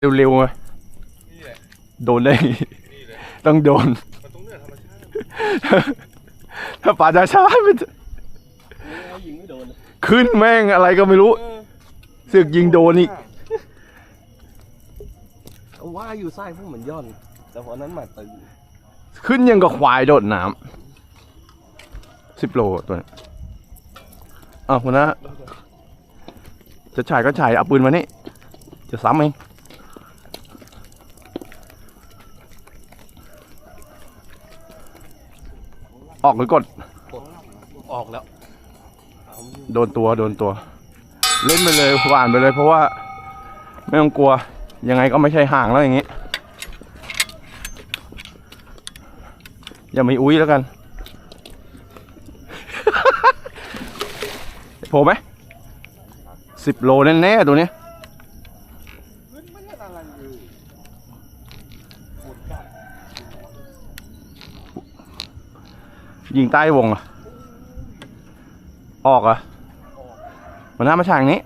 เร็วๆไงนี่แหละโดนได้นี่แหละต้องโดน มันต้องเลือกธรรมชาติถ้าป่าจะช้าๆมันจะยิงไม่โดนขึ้นแม่งอะไรก็ไม่รู้เออสึกยิงโดนอีกเอาว่าอยู่ไส้พวกเหมือนย่อน แต่พอนั้นมาตึงขึ้นยังกับควายโดดน้ำสิบโลตัวนี้อ้าวคุณนะจะฉายก็ฉายเอาปืนมานี่ จะซ้ำเอง ออกหรือกด ออกแล้ว โดนตัวโดนตัว เล่นไปเลยหวานไปเลย เพราะว่า ไม่ต้องกลัว ยังไงก็ไม่ใช่ห่างแล้วอย่างงี้ อย่ามีอุ้ยแล้วกัน โผล่ไหมสิบโลแน่ๆตัวเนี้ ยิงใต้วงอะ ออกอะมันหน้ามาฉากนี้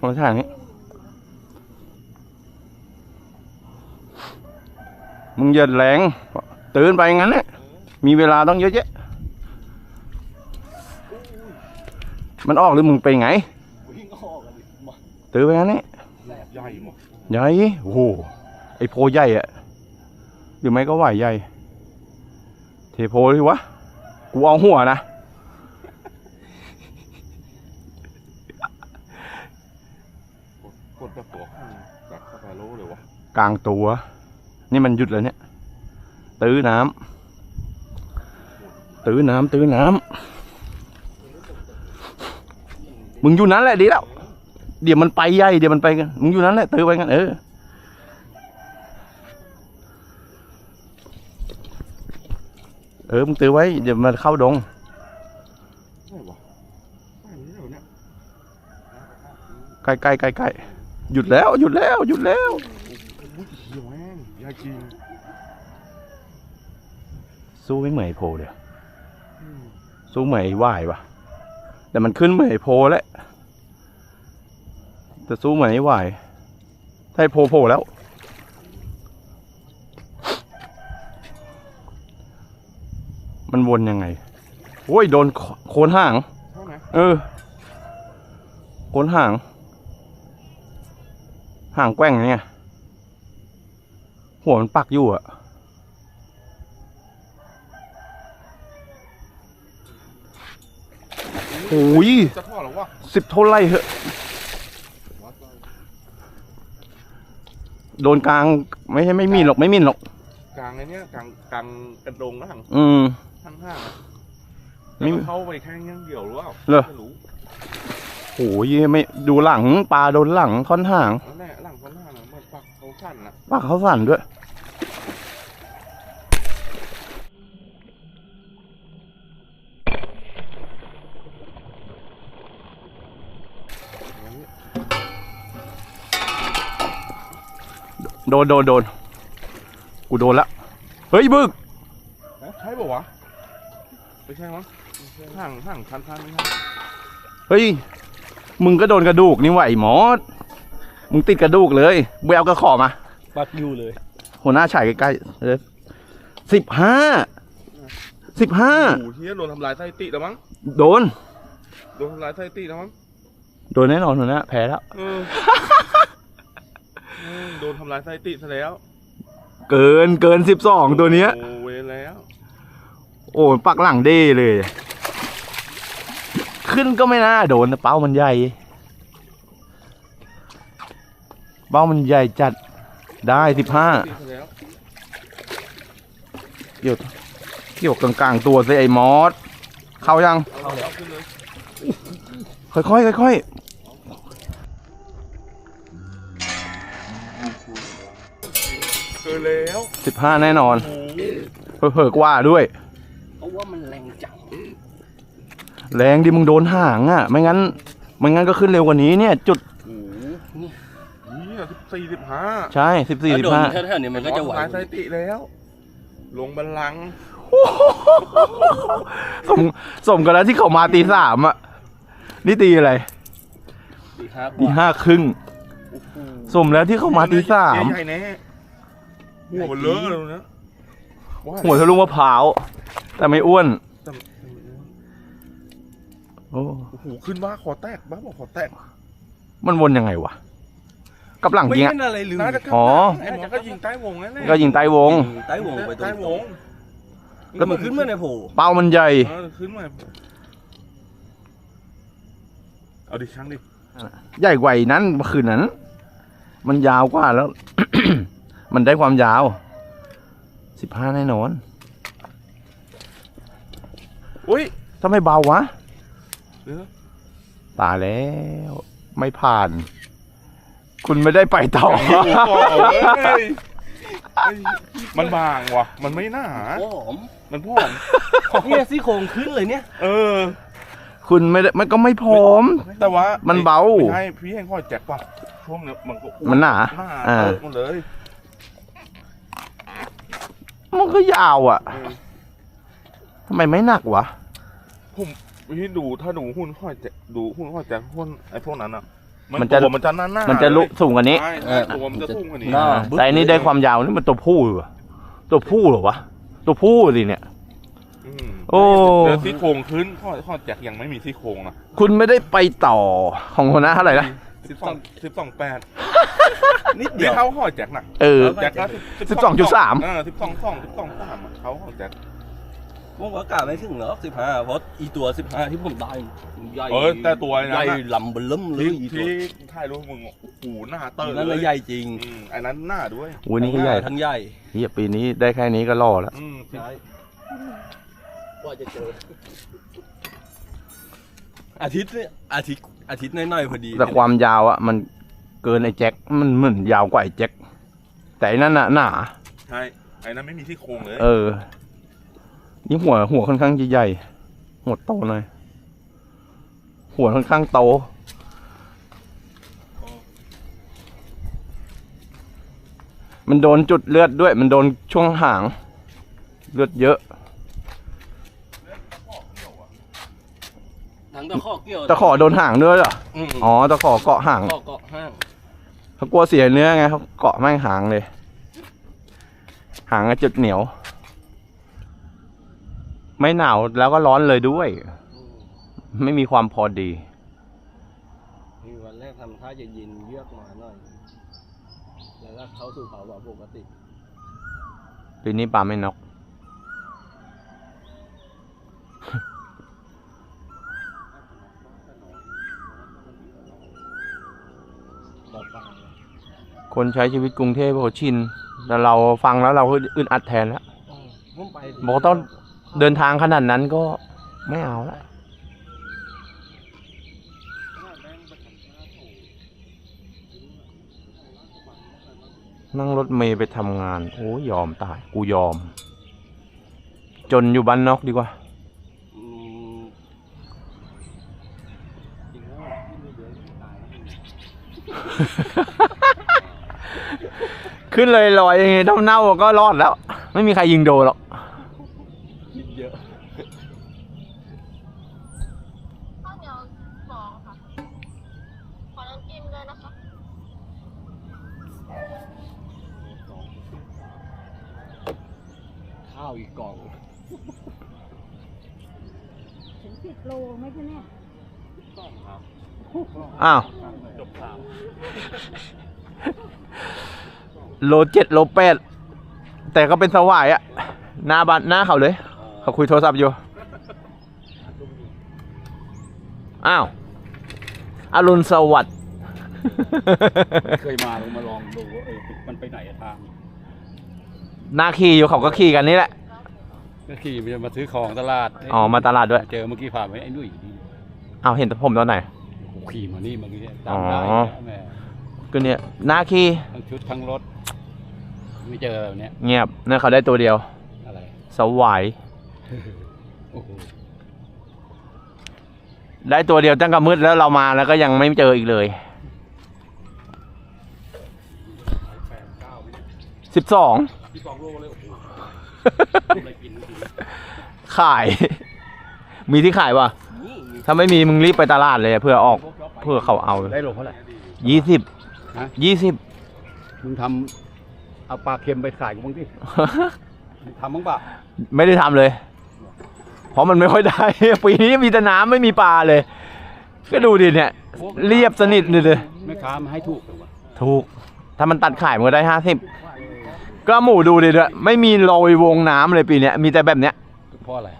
มาฉากนี้ มึงอย่าแรงตื่นไปงั้นเนี่ยมีเวลาต้องเยอะแยะ มันออกหรือมึงไปไงตื่นไปงั้นนี่ใหญ่หมดใหญ่โอ้โหไอโพใหญ่อะหรือไม่ก็ไหวใหญ่ เทโพดิวะ กูเอาหัวนะ กดแบบตัวข้างแบบสไปโร่เลยวะกลางตัว นี่มันหยุดแล้วเนี่ย ตื้อน้ำตื้อน้ำตื้อน้ำมึงอยู่นั้นแหละดีแล้ว เดี๋ยวมันไปใหญ่เดี๋ยวมันไปกันมึงอยู่นั้นแหละตื้อไปกันเออ เออมึงตื้อไว้เดี๋ยวมันเข้าดงใช่วะใกล้ใกล้ใกล้ใกล้หยุดแล้วหยุดแล้วหยุดแล้วสู้ไม่เหมือนไอ้โพเดี๋ยวสู้เหมือนไอ้ว่ายปะแต่มันขึ้นเหมือนไอ้โพแล้วแต่สู้เหมือนไอ้ว่ายถ้าไอ้โพโผล่แล้ว มันวนยังไง โอ้ยโดนโคโคนห่างใช่ไหมเออ โคนห่าง ห่างแกว่งไงหัวมันปักอยู่อะโอ้ยจะทอดหรอวะสิบเท่าไรเหอะวัดเลยโดนกลาง ไม่ใช่ไม่มีหรอกไม่มีหรอก กลางไอ้เนี้ยกลางกลางกระดงนะทางอืม ข้างห้างอะไม่แล้วเข้าไปแค่ยังเดียวหรือเปล่าเหรอ ไม่รู้โอ้ยไม่ดูหลังปลาโดนหลังค่อนห่างแล้วแน่หลังข้างหน้าน่ะมันปักเขาสั่นน่ะปากเขาสั่นด้วย โดนโดนโดนกูโดนละเฮ้ยบึกเอ๊ะใช่ป่าวะ ไม่ใช่มั้งห่างห่างพันพันนี่ฮะเฮ้ย มึงก็โดนกระดูกนี่ไหวะไอ้หมอสมึงติดกระดูกเลยไปเอากระขอมา ปักอยู่เลย หัวหน้าฉายใกล้ๆเลยสิบห้า สิบห้า โอ้โหเฮียโดนทำลายไส้ติแล้วมั้ง โดน โดนทำลายไส้ติแล้วมั้ง โดนแน่นอนหัวหน้าแพ้แล้ว เออเออโดนทำลายไส้ติซะแล้ว เกินเกินสิบสองตัวเนี้ย โอ้เวรแล้ว โอ้ปักหลังเด้เลย ขึ้นก็ไม่น่าโดนนะเป้ามันใหญ่ เป้ามันใหญ่จัดได้สิบห้าติซะแล้วเกี่ยวเกี่ยวกลางๆตัวสิไอ้มอสเข้ายังเอาแล้วขึ้นเลยค่อยๆค่อยเกินแล้วๆสิบห้าแน่นอนโอ้โหเผลอๆกว่าด้วย แรงดิมึงโดนห่างอะ ไม่งั้นไม่งั้นก็ขึ้นเร็วกว่านี้เนี่ย จุดโอ้โหนี่เฮียสิบสี่สิบห้าใช่สิบสี่ถ้าสิโดบนห้าแถวๆนี้มันก็จะไหวทำลายไส้ติแล้ว ลงบัลลังก์สมสมกันแล้วที่เขามาตีสามอะ นี่ตีอะไรตีห้ากตีว่าห้าครึ่งโโอ้โหสมแล้วที่เขามาตีสาม ใหญ่ๆแน่หัวเบลเลอะเลยนะาหัวทะลุมะพร้าวแต่ไม่อ้วนแต่ โอ้โอ้โหขึ้นบ้าคอแตกบ้าบอกคอแตกมันวนยังไงวะกับหลังไม่ยิงเห็อะนอะไรเลยน่าจะกลับอ๋อไอ้หมอก็ยิงใต้วงนั่นแหละก็ยิงใต้วงใต้วงไปตรใต้งวงๆก็มันขึ้นมาในโผล่เป้ามันใหญ่เออขึ้นมาเอาดิช่างดิใหญ่กว่าอีนั้นเมื่อคืนนั้น มันยาวกว่าแล้ว มันได้ความยาวสิบห้าแน่นอนอุ้ยทำไมเบาวะเดี๋ยว ตายแล้ว ไม่ผ่าน คุณไม่ได้ไปต่อ โอ้โหต่อเว้ยไอ้มันบางว่ะ มันไม่หนาโอ้หอมมันผอมเนี่ยซี่โครงขึ้นเลยเนี่ย เออ คุณไม่ได้มันก็ไม่พร้อม แต่ว่ามัมันเบาใช่พี่แห้งข้อแจ็คป่ะช่วงเนี้ยมันก็อ้วมันหนาหนาอ่า เออหมดเลยมันก็ยาวอะเออทำไมไม่หนักวะ พี่ดูถ้าดูหุ้นข้อแจ็คดูหุ้นข้อแจ็คหุ้นไอ้พวกนั้นอะมันจะตัวมันจะหน้าหน้ามันจะลุสูงกว่านี้ใช่เออตัวมันจะทุ่งกว่านี้หน้าแต่อันนี้ได้ความยาวนี่มันตัวผู้เหรอตัวผู้เหรอวะตัวผู้สิเนี่ย อืมโอ้เดี๋ยวซี่โครงขึ้นข้อข้อแจ็คยังไม่มีซี่โครงนะคุณไม่ได้ไปต่อของคนนะเท่าไหร่นะสิบสองสิบสองแปดนิดเดีนี่ยวเขาข้อแจ็คหนักเออ แจ็คก็12.3 เออสิบสองสองสิบสองสามอะเขาข้อแจ็ค ผมว่ากล้าไม่ถึงหรอกสิบห้าเพราะอีตัวสิบห้าที่ผมได้ใหญ่เออแต่ตัวใหนั้ญ่นอะ ลำเบลล่มเลที่ยอีตัวที่ถ่ายรูปมึงอะโอ้โหหน้าเตอร์นั่นเลน่ะยใหญ่จริงอืมไอ้นั้นหน้าด้วยโอ้ยนี่ก็ใหญ่ทั้งใหญ่เฮียปีนี้ได้แค่นี้ก็รอแล้ว อืมใช่ว่าจะเจออาทิตย์เนี่ยอาทิตย์อาทิตย์น้อยๆพอดีแต่ความยาวอะมันเกินไอ้แจ็ค มันเหมือนยาวกว่าไอ้แจ็ค แต่อันนั่นน่ะหนา ใช่ไอ้นั้นไม่มีที่โครงเลย เออ นี่หัวหัวค่อนข้างจะใหญ่หัวโตหน่อยหัวค่อนข้างโตมันโดนจุดเลือดด้วย มันโดนช่วงหาง เลือดเยอะทั้งตะข้อเกี่ยวตะขอโดนหางด้วยเหรออืมอ๋อตะขอเกาะหางข้อเกาะห้างเขากลัวเสียเนื้อไงเขาเกาะแม่งหางเลย หางอะจุดเหนียว ไม่หนาวแล้วก็ร้อนเลยด้วย ไม่มีความพอดีมีวันแรกทำท่าจะเย็นเยือกมาหน่อย แล้วก็เข้าสู่ภาวะปกติ ปีนี้ปลาไม่นกต่อไปคนใช้ชีวิตกรุงเทพเขาชิน แต่เราฟังแล้วเราก็อึดอัดแทนแล้วผมไปบอกต้อง เดินทางขนาดนั้นก็ไม่เอาละนั่งรถเมย์ไปทำงาน โอ้ยยอมตาย กูยอม จนอยู่บ้านนอกดีกว่าอืมจริงแล้วที่ไม่เดือดตายแล้วขึ้นเลยลอยๆเน่าๆก็รอดแล้ว ไม่มีใครยิงโดนหรอก คิดเยอะ ข้าวเหนียวสองค่ะ ขอน้ำจิ้มด้วยนะคะ ข้าว อีกกล่องถึงสิบโลไหมคะเนี่ยอ้าว จบข่าวโลเจ็ดโลแปดแต่ก็เป็นสวายอะหน้าบ้านหน้าเขาเลย เขาคุยโทรศัพท์อยู่ อ้าวอรุณสวัสดิ์ เคยมาลงมาลองดูว่าเออมันไปไหนอะทาง หน้าขี่อยู่เขาก็ขี่กันนี่แหละ ก็ขี่มันจะมาซื้อของตลาดอ๋อมาตลาดด้วยเจอเมื่อกี้ผ่านไปไอ้นุ่ยนี่อ้าวเห็นผมตอนไหนโอ้โหขี่มานี่เมื่อกี้จำได้อ๋อแม่ก็เนี่ยหน้าขี่ทั้งชุดทั้งรถ ไม่เจอแบบเนี้ยเงียบเนี่ยเขาได้ตัวเดียวอะไรสวายโอ้โหได้ตัวเดียวตั้งแต่มืดแล้วเรามาแล้วก็ยังไม่เจออีกเลยสิบสองพี่กองโลเลยโอ้โหอะไรกินกิน ขาย มีที่ขายป่ะถ้าไม่มีมึงรีบไปตลาดเลยเพื่อออกเพื่อเขาเอาได้โลเท่าไหร่ ยี่สิบฮะ ยี่สิบมึงทำเอาปลาเค็มไปขายกูบ้างดิมึงทำบ้างปะไม่ได้ทำเลย เพราะมันไม่ค่อยได้ ปีนี้มีแต่น้ำไม่มีปลาเลย ก็ดูดิเนี่ย เรียบสนิทเลยเลยแม่ค้ามาให้ถูกเลยวะถูก ถ้ามันตัดขายมันก็ได้ห้าสิบก็หมูดูดิด้วยไม่มีโรยวงน้ำเลยปีเนี้ยมีแต่แบบเนี้ย เพราะอะไร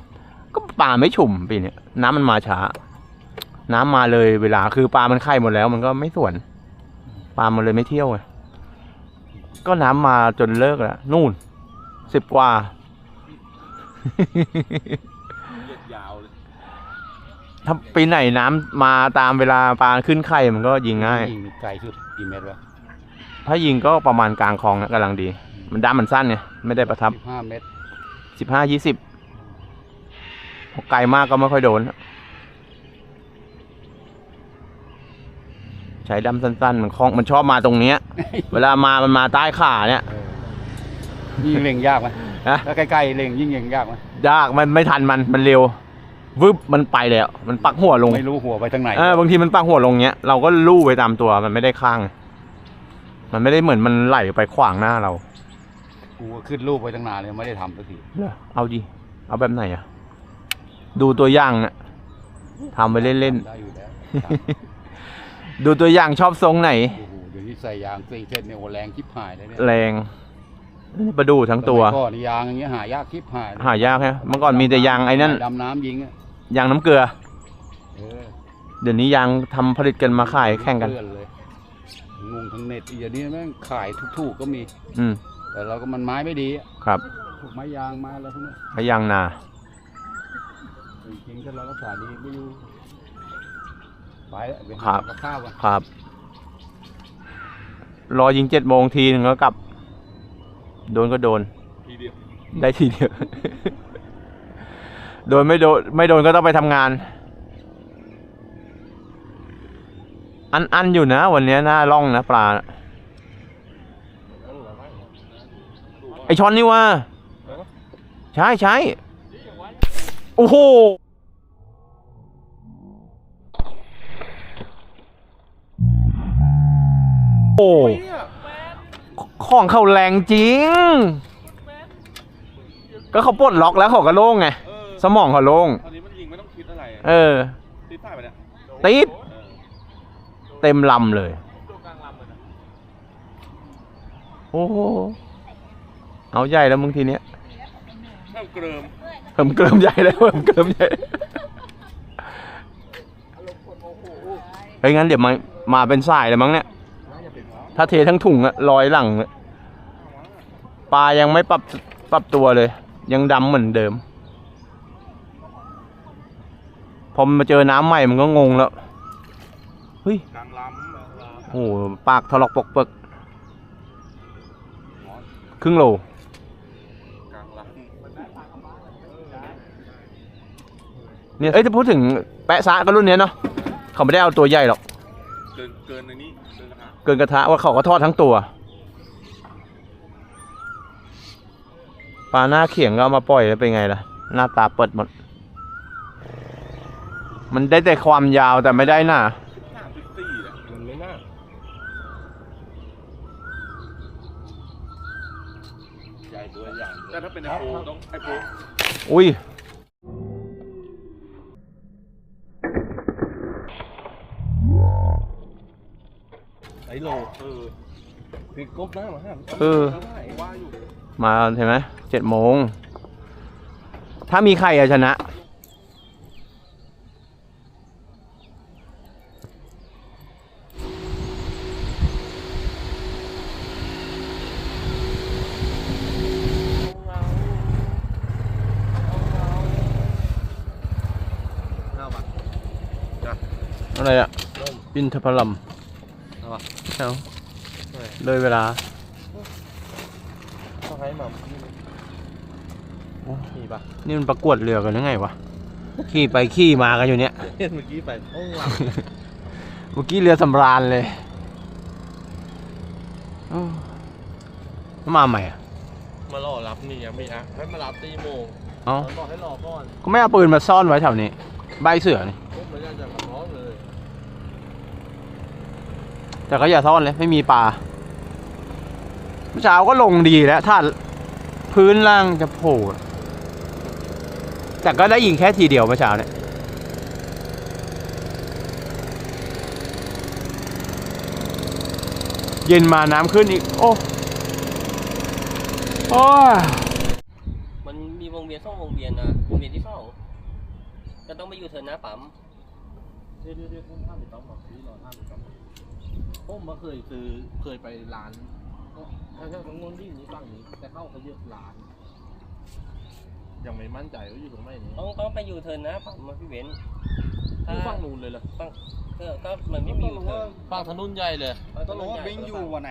ก็ปลาไม่ชุ่มปีเนี้ยน้ำมันมาช้า น้ำมาเลยเวลาคือปลามันไข่หมดแล้ว มันก็ไม่ส่วนปลามันเลยไม่เที่ยวไงก็น้ำมาจนเลิกแล้วนู่นสิบกว่ายาวเลยถ้าปีไหนน้ำมาตามเวลาปลาขึ้นไข่มันก็ยิงง่ายยิงไกลสุดกี่เมตรวะถ้ายิงก็ประมาณกลางคลองนะกำลังดี มันด้ามมันสั้นไงไม่ได้ประทับสิบห้าเมตร สิบห้ายี่สิบ ไกลมากก็ไม่ค่อยโดน ใช้ดำสั้นๆ มันคล้องมันชอบมาตรงเนี้ย เวลามามันมาใต้ขาเนี่ย ยิงเล็งยากไหมนะถ้าใกล้ๆเล็งยิงเล็งยากไหมยากมันไม่ทันมันมันเร็ววึบมันไปแล้ว มันปักหัวลง ไม่รู้หัวไปทางไหนเออบางทีมันปักหัวลงเงี้ยเราก็ลู่ไปตามตัวมันไม่ได้ข้าง มันไม่ได้เหมือนมันไหลไปขวางหน้าเรา กูก็ขึ้นรูปไปตั้งนานเลยไม่ได้ทำสักทีเอาดิเอาแบบไหนอะ ดูตัวอย่างน่ะทำไปเล่น ได้อยู่แล้วๆดูตัวอย่างชอบทรงไหน โอ้โหเดี๋ยวนี้ใส่ยางสี่เส้นเนี่ยโอ้แรงชิบหายเลยเนี่ยแรงนี่ประดูทั้งตัว สมัยก่อนนี่ยางอย่างเงี้ยหายากชิบหายเลยหายากฮะเมื่อก่อนมีแต่ยางไอ้นั่นดำน้ำยิงอะยางน้ำเกลือ เออเดี๋ยวนี้ยางทำผลิตกันมาขายแข่งกัน เพื่อเลยงงทั้งเน็ตอีกอย่างนี้แม่งขายถูกๆก็มี อืมแต่เราก็มันไม้ไม่ดีอะครับพวกไม้ยางไม้อะไรพวกเนี้ย พยางนา จริงๆถ้าเรารักษาดีไม่อยู่ไปแล้วไปครัหาบกับข้าวกันครับ รอยิงเจ็ดโมงทีหนึ่งก็กลับ โดนก็โดน ทีเดียวได้ทีเดียว โดนไม่โดนไม่โดนก็ต้องไปทำงาน อันอันอยู่นะ วันเนี้ยหน้าร่องนะปลาน่ะไอช้อนนี่ว่า ใช่ใช่ โอ้โหโอ้ของเขาแรงจริง ก็เขาปลดล็อกแล้วเขาก็โล่งไงเออสมองเขาโล่งตอนนี้มันยิงไม่ต้องคิดอะไรอะเออติดใต้ไปเนี่ยติดเออเต็มลำเลยตัวกลางลำเลยนะโอ้โหเอาใหญ่แล้วมึงทีเนี้ยเริ่ มเกริมเพิ่มเกิมใหญ่แล้วเพิ่มเกลิมใหญ่เฮ้ยงั้นเดี๋ยวมามาเป็นสายเลยมั้งเนี่ย ถ้าเททั้งถุงอะลอยหลังอะปลายังไม่ปรับปรับตัวเลย ยังดำเหมือนเดิม พอมันมาเจอน้ำใหม่มันก็งงแล้วเฮ้ยกลางลำโอ้โหปากทะลอกปกเปกครึ่งโลางล เนี่ยเอ้ยถ้าพูดถึงแปะซะก็รุ่นเนี้ยเนาะเขาไม่ได้เอาตัวใหญ่หรอกำเกินเกินในนี้เกินกระทะเกินกระทะว่าเขาก็ทอดทั้งตัวปลาหน้าเขียงก็เอามาปล่อยแล้วเป็นไงล่ะ หน้าตาเปิดหมด มันได้แต่ความยาวแต่ไม่ได้หน้าสามสิบสี่แหละมันไม่น่าใหญ่ตัวใหญ่แต่ถ้าเป็นไอโฟต้องไอโฟอุ้ย คือกบหน้ามาห้ามเออว่าอยู่มาเห็นไหมเจ็ดโมง ถ้ามีใครอะชนะอะไรอะบินทพลัม เอาเลยเวลาต้องให้มาขี่ปะนี่มันประกวดเรือกันยังไงวะ ขี่ไปขี่มากันอยู่เนี้ยเมื่อกี้ไปห้องหลังเมื่อกี้เรือสำราญเลยอ้าวแล้วมาใหม่อะมารอรับนี่ยังไม่อะให้มารับตีโมงเอ้า บอกให้รอก่อนก็ไม่เอาปืนมาซ่อนไว้แถวนี้ ใบเสือนี่ ปุ๊บมันก็จะมาร้องเลยแต่ก็อย่าซ่อนเลย ไม่มีปลา เมื่อเช้าก็ลงดีแล้วถ้าพื้นล่างจะโผล่แต่ก็ได้ยิงแค่ทีเดียวเมื่อเช้าเนี่ยเย็นมาน้ำขึ้นอีก โอ้โอ้ยมันมีวงเวียนสองวงเวียนนะวงเวียนที่สองก็ต้องไปอยู่เทิร์นหน้าปั๊มเดี๋ยวเดี๋ยวเดี๋ยวผมห้ามไปต้องบอกพี่รอห้ามไปต้องผมมาเคยซื้อเคยไปร้าน ถ้าถ้าตรงนู้นที่นี้ฝั่งนี้แต่เข้าเขาเยอะร้าน ยังไม่มั่นใจว่าอยู่ตรงไหนนี้ต้องต้องไปอยู่เทิร์นหน้าปั๊มมาพี่เบนซ์อยู่ฝั่งนู้นเลยเหรอก็ก็มันไม่มีอยู่เทิร์นฝั่งถนนใหญ่เลย ต้องรู้ว่าเบนอยู่วันไหน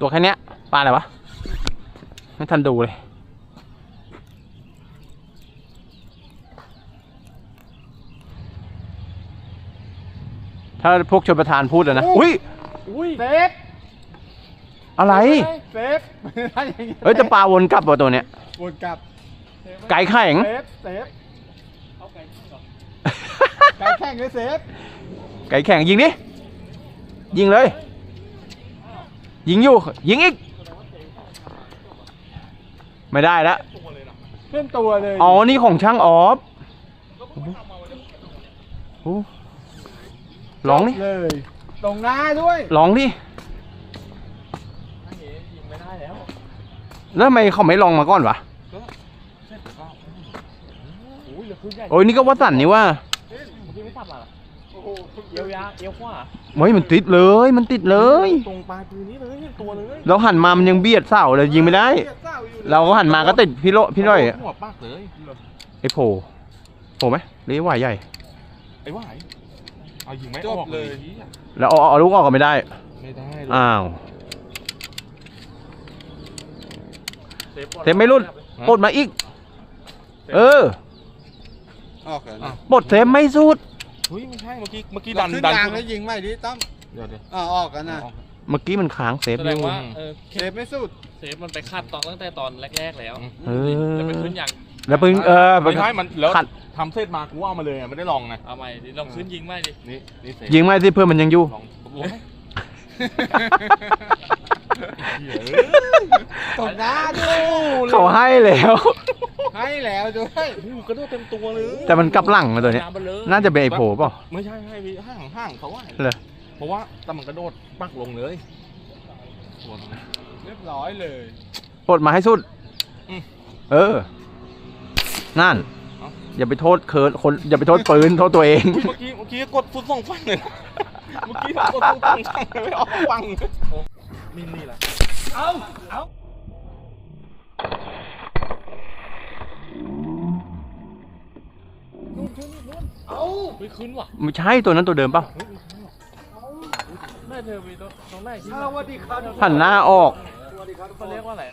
ตัวแค่เนี้ยปลาอะไรวะ ไม่ทันดูเลยถ้าพวกชนประธานพูดอะนะ อุ้ย อุ้ยเซฟอะไร เซฟถ้าอย่างงี้เฮ้ยจะปลาวนกลับว่ะตัวเนี้ย วนกลับ ไก่แข็งเซฟ เซฟไก่แข่งเลยเซฟ ไก่แข็งยิงดิ ยิงเลย ยิงอยู่ ยิงอีก ไม่ได้แล้วเล่นตัวเลยอ๋อ นี่ของช่างออฟโอ้ลองดิเลยตรงหน้าด้วยลองดิแล้วทำไมเขาไม่ลองมาก่อนวะโอ้ยนี่ก็วัดสันนี่ว่า เอียวยาเอียวขวาเฮ้ยมันติดเลยมันติดเลย ตรงปลายปืนนี้เลยเห็นตัวเลยเราหันมามันยังเบียดเสาเลยยิงไม่ได้ เราก็หันมาก็ติดพี่โลพี่ร้อยอะหัวปากเลยไอ้โผล่โผล่ไหมหรือไอ้หวายใหญ่ไอ้หวายเอายิงไม่ออกเลยแล้วเอาเอาลูกออกก็ไม่ได้ไม่ได้อ้าวเทมไม่รุ่นปลดมาอีก เออออกแล้วปลดเทมไม่สุด เฮ้ยไม่ใช่เมื่อกี้เมื่อกี้ดัดันนดัดันนแล้วยิงไม่ดิตั้มเดี๋ยวเดี๋ยวอ่าออกกันนะเมื่อกี้มันค้างเซฟแสอดงยู่ว่าเออเซฟไม่สุดเซฟมันไปคาดตอนตั้งแต่ตอนแรก ๆ แล้วเออจะไปขึ้นอย่างแล้วปึงเออไม่ใช่มันแล้วขัดทำเสร็จมากูเอามาเลยอะไม่ได้ลองนะเอาใหม่ดิลองขึ้นยิงไหมดินี่นี่เสร็จยิงไม่ที่เพื่อนมันยังอยู่ ลองลองเหี้ย ตกหน้าด้วยเขาให้แล้ว ให้แล้วด้วยโอ้โหกระโดดเต็มตัวเลยแต่มันกลับหลังมาตัวเนี้ยน้ำมันเลยน่าจะเป็นไอโผล่เปล่าไม่ใช่ให้พี่ห้างห้างเขาว่าเหรอเพราะว่าแต่มันกระโดดปักลงเลยส่วนนะเรียบร้อยเลยปลดมาให้สุดอืมเออ นั่นเอ้าอย่าไปโทษเคิร์นคนอย่าไปโทษปืนโทษตัวเองอุ๊ยเมื่อกี้เมื่อกี้กดฟุตสองฟังเลยนะเมื่อกี้กดฟุตสองฟังเลยไม่ออกฟังโอ้นี่นี่แหละ ไม่ขึ้นว่ะไม่ใช่ตัวนั้นตัวเดิมเปล่าแม่เธอมีตรงตรงไหนที่สวัสดีครับหันหน้าออกเขาเรียกว่าอะไร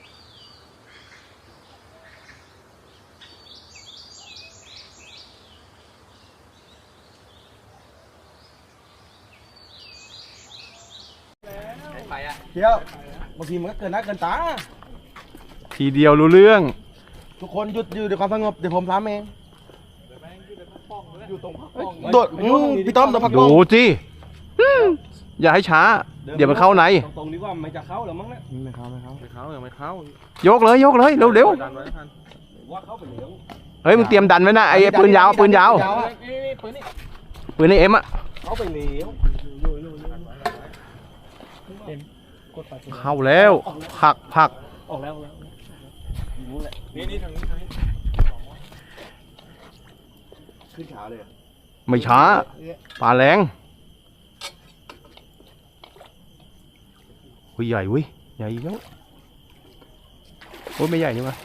เที่ยวบางทีมันก็เกินหน้าเกินตา ทีเดียวรู้เรื่อง ทุกคนหยุดอยู่ในความสงบเดี๋ยวผมทำเอง อยู่ตรงพักกองโดดอืมพี่ต้อมโดดพักกล้ดูองสิอืมอย่าให้ช้า เดี๋ยวมันเข้าใน ตรงนี้ว่ามันจะเข้าหรือมั้งเนี่ยไม่เข้าไม่เข้าไม่เข้ายังไม่เข้ายกเลยยกเลยเร็วเร็วดันไว้ทันว่าเข้าไปเหลืองๆเฮ้ยมึงเตรียมดันไว้นะไอ้ปืนยาวปืนยาวอะนี่นี่ปืนนี่ปืนในเอ็มอะเข้าไปเหลวเข้าแล้วผลักผลักออกแล้วออกแล้วนี่นี่ทางนี้ทางนี้ ขึ้นขาเลยไม่ช้าปลาแรงอุ้ยใหญ่เว้ยใหญ่อีกแล้วโอ้ยไม่ใหญ่นี่วะ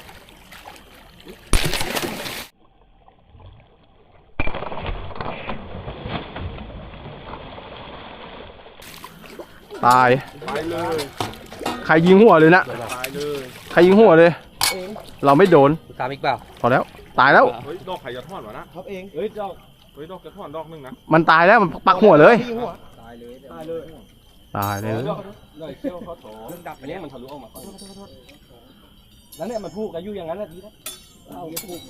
ตาย ตายเลยใครยิงหัวเลยนะ ตายเลย ใครยิงหัวเลย เราไม่โดน ตามอีกเปล่า พอแล้ว ตายแล้ว เฮ้ยดอกไข่จะทอดวะนะครับเองเฮ้ยเจ้าเฮ้ยดอกจะถอนดอกหนึ่งนะมันตายแล้วมันปักหัวเลย ตายเลยตายเลยตายเลยเลยเขี้ยวเขาโถเรื่องดับอันนี้มันทะลุออกมาแล้วเนี่ยมันพูกกันอยู่อย่างนั้นแหละดีนะเอาพูก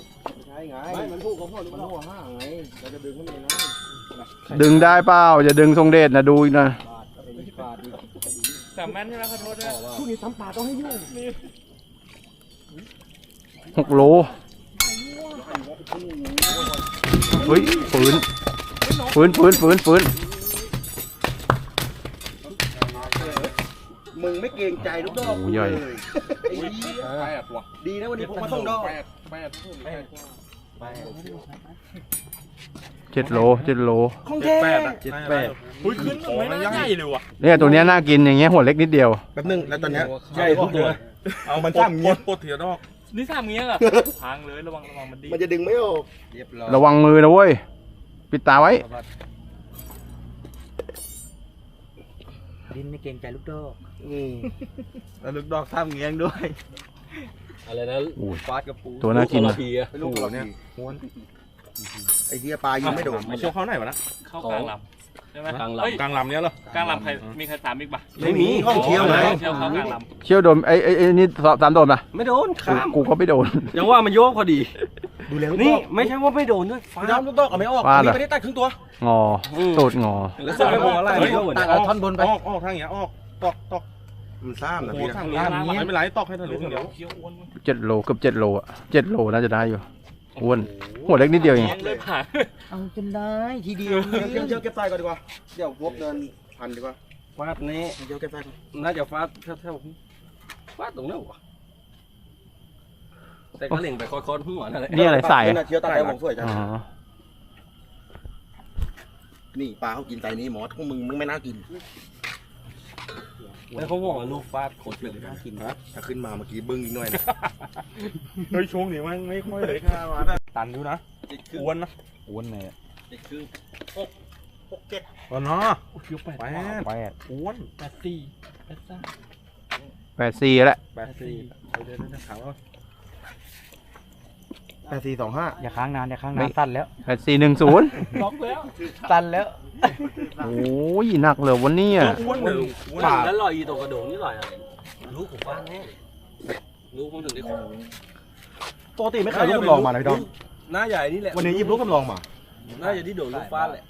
ใช่ไงไม่มันพูกกับพ่อหรือมันหัวห้าไงเราจะดึงขึ้นมาไงดึงได้เปล่าอย่าดึงทรงเดชนะดูอีกนะบาดเป็นบาดดีแต่แม่นใช่ไหมขอโทษด้วยช่วงนี้ทำปลาต้องให้ยุ่งหกโล เฮ้ยฝืนฝืนฝืนฝืนฝืนมึงไม่เกรงใจลูกดอกโอ้ใหญ่ไอ้เหี้ยแปดว่ะดีนะวันนี้ผมมาส่งดอกแปดแปดแปดเจ็ดโลเจ็ดโลของแท้แปดอะเจ็ดแปดอุ้ยขึ้นไม่น่าใหญ่เลยว่ะเนี่ยตัวเนี้ยน่ากินอย่างเงี้ยหัวเล็กนิดเดียวแป๊บนึงแล้วตอนเนี้ยใช่ทุกตัวเอามันซ้ำอย่างเงี้ยปลดเถียดอก นี่สามเงี้ยเหรอพังเลยระวังระวังมันดีมันจะดึงไม่ออกเรียบร้อยระวังมือนะเว้ย ปิดตาไว้ ดินไม่เกรงใจลูกดอกอืมแล้วลูกดอกซ้ำเงี้ยงด้วยอะไรนะโอ้ยฟาดกับปูตัวน่ากินลูนะละทีอะไม่รู้เราเนี่ยม้วนไอ้เหี้ยปลายิงไม่โดนมาโชว์เขาไหนวะนะเข้ากลางลำ ใช่ไหมกลางเฮ้ยลำกลางลำเนี้ยเหรอ กลางลำใครมีใครตามอีกปะไม่มีห้องเที่ยวไหนเที่ยวเข้ากลางลำเชี่ยวโดนไอ้ไอ้ไอ้นี่สามโดนปะไม่โดนกูข้ามกูก็ไม่โดน ยังว่ามันโยกพอดี ดูแล้วนี่ไม่ใช่ว่าไม่โดนด้วยฟาดน้ำลูกดอกเอาไม่ออกฟาดอันเหรอนี้ไม่ได้ตัดครึ่งตัว งออืมตูดงอ แล้วส่งไปวงอะไรเฮ้ยเยอะเหมือนตักัดนเอาท่อนบนไป ออกออกทางเงี้ยออกตอกตอกมันซ้ำนะโอ้โหพี่นะทางเงี้ยไม่เป็นไรตอกให้ทะลุอย่างเดียว เจ็ดโลเกือบเจ็ดโลอะเจ็ดโลน่าจะได้อยู่ อ้วนหัวเล็กนิดเดียวเอง เลยผ่านเอาจนได้ทีเดียวเดี๋ยวเดี๋ยวเก็บใส่ก่อนดีกว่า เดี๋ยวพบเดินพันดีกว่าฟาดนี้เดี๋ยวเก็บใส่ก่อนน่าจะฟาดแถวๆฟาดตรงนั้นวะแต่ก็เล็งไปคอยๆหัวนั่นแหละนี่อะไรใส่เที่ยวตาแต่ผมสวยจังอ๋อนี่ปลาเขากินไตนี้หมอพวกมึงมึงไม่น่ากิน แล้วเขาบอกว่าลูกฟาดโคตรเลยน่ากินฮะถ้าขึ้นมาเมื่อกี้บึ้งอีกหน่อยนะเฮ้ยช่วงนี้มันไม่ค่อยเลยข้าวนะตันอยู่นะอ้วนนะอ้วนเลยอ๋อเนาะเคี้ยวแปดแปดแปดอ้วนแปดสี่แปดสามแปดสี่แล้วแปดสี่เดี๋ยวเดี๋ยวเดี๋ยวถามว่าแแปดสี่สองห้าอย่าค้างนานอย่าค้างนานสั้นแล้วแปดสี่หนึ่งศูนย์ล็อกแล้วสั้นแล้วโอ้ยหนักเลยวันนี้อะอ้วนหนึ่แล้วลอยยู่ตรงกระโดงนี่ลอยอะรู้ผมว่าแน่รู้องถึงได้ของปกติไม่เคยลูกกำลองมาเลยดอมหน้าใหญ่นี่แหละวันนี้ยิบลูกกำลองมาหน้าใหญ่ที่โดดลูกฟ้าแหละ